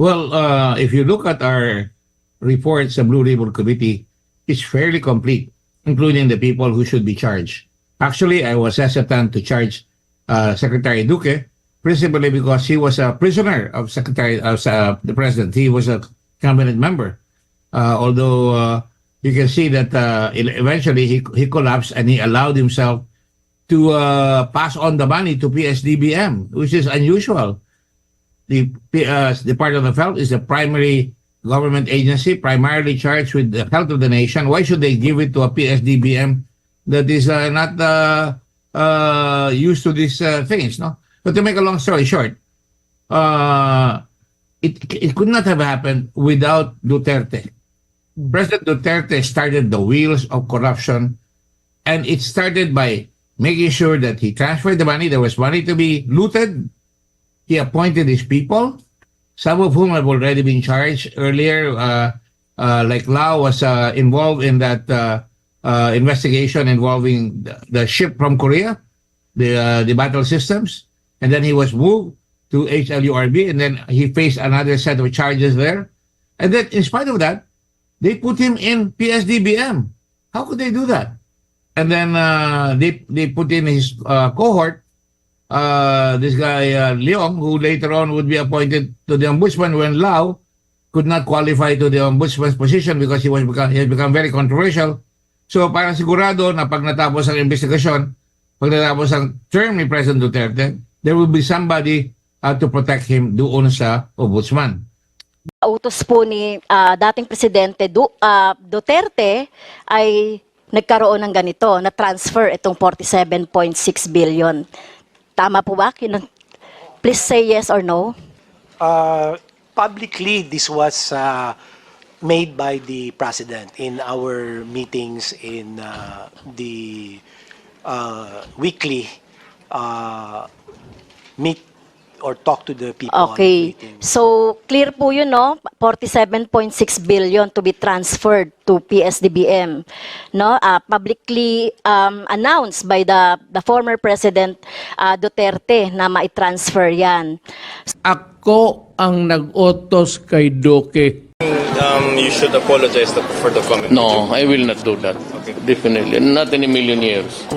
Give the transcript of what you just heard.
Well, uh, if you look at our reports, the Blue Ribbon Committee is fairly complete, including the people who should be charged. Actually, I was hesitant to charge uh, Secretary Duque, principally because he was a prisoner of Secretary of uh, the President. He was a cabinet member. Uh, although uh, you can see that uh, eventually he, he collapsed and he allowed himself to pass on the money to PSDBM, which is unusual the uh, Department of Health is a primary government agency, primarily charged with the health of the nation. Why should they give it to a PSDBM that is uh, not uh, uh, used to these uh, things? No. But to make a long story short, uh, it it could not have happened without Duterte. President Duterte started the wheels of corruption, and it started by making sure that he transferred the money. There was money to be looted he appointed his people, some of whom have already been charged earlier. Uh, uh, like Lau was uh, involved in that uh, uh, investigation involving the, the ship from Korea, the uh, the battle systems, and then he was moved to HLURB, and then he faced another set of charges there. And then, in spite of that, they put him in PSDBM. How could they do that? And then they they put in his cohort uh, this guy uh, Leong, who later on would be appointed to the ombudsman when Lau could not qualify to the ombudsman's position because he was become, he has become very controversial. So parang sigurado na pag natapos ang investigasyon, pag natapos ang term ni President Duterte, there will be somebody uh, to protect him doon sa ombudsman. utos po ni ah, dating presidente Du- ah, Duterte ay nagkaroon ng ganito na transfer itong 47.6 billion. Tama po ba? Please say yes or no. Uh, publicly, this was uh, made by the president in our meetings in uh, the uh, weekly uh, meet or talk to the people. on Okay. So, clear po yun, no? 47.6 billion to be transferred to PSDBM. No? Ah, publicly um, announced by the, the former President ah, Duterte na mai-transfer yan. Ako ang nag-utos kay Duque. Um, you should apologize for the comment. No, I will not do that. Definitely. Not in a million years.